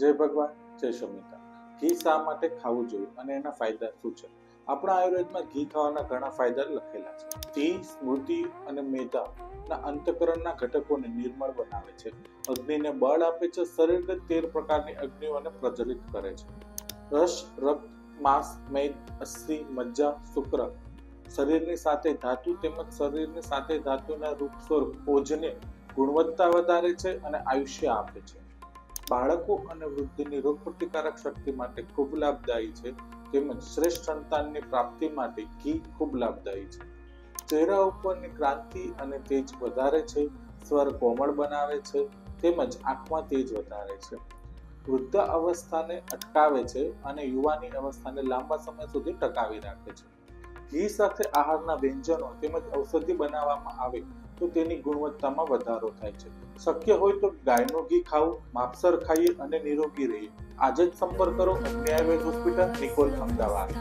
જય ભગવાન, જય શમિતા ઘી શા માટે ખાવું જોઈએ અને એના ફાયદા શું છે? આપણા આયુર્વેદમાં ઘી ખાવાના ઘણા ફાયદા લખેલા છે. ઘી, સ્મૃતિ અને મેધાના અંતકરણના ઘટકોને નિર્મળ બનાવે છે. અગ્નિને બળ આપે છે, શરીરને તેર પ્રકારની અગ્નિઓને પ્રજ્વલિત કરે છે. રસ, રક્ત, માંસ, મેદ, અસ્થિ, મજ્જા, શુક્ર શરીરની સાથે ધાતુ તેમજ શરીરની સાથે ધાતુના રૂપ સ્વરૂપ, ઓજને ગુણવત્તા વધારે છે અને આયુષ્ય આપે છે. બાળકો અને વૃદ્ધની રોગપ્રતિકારક શક્તિ માટે ખૂબ લાભદાયી છે. તેમજ શ્રેષ્ઠ સંતાનની પ્રાપ્તિ માટે ઘી ખૂબ લાભદાયી છે. ચહેરા ઉપરની ક્રાંતિ અને તેજ વધારે છે. સ્વર કોમળ બનાવે છે. તેમજ આંખમાં તેજ વધારે છે. વૃદ્ધ અવસ્થાને અટકાવે છે અને યુવાની અવસ્થાને લાંબા સમય સુધી ટકાવી રાખે છે. ઘી સાથે આહારના વ્યંજનો તેમજ ઔષધિ બનાવવામાં આવે તો તેની ગુણવત્તામાં વધારો થાય છે. શક્ય હોય તો ગાયનું ઘી ખાવું માપસર ખાઈએ અને નિરોગી રહીએ. આજે જ સંપર્ક કરો અગ્નિ હોસ્પિટલ નિકોલ અમદાવાદ.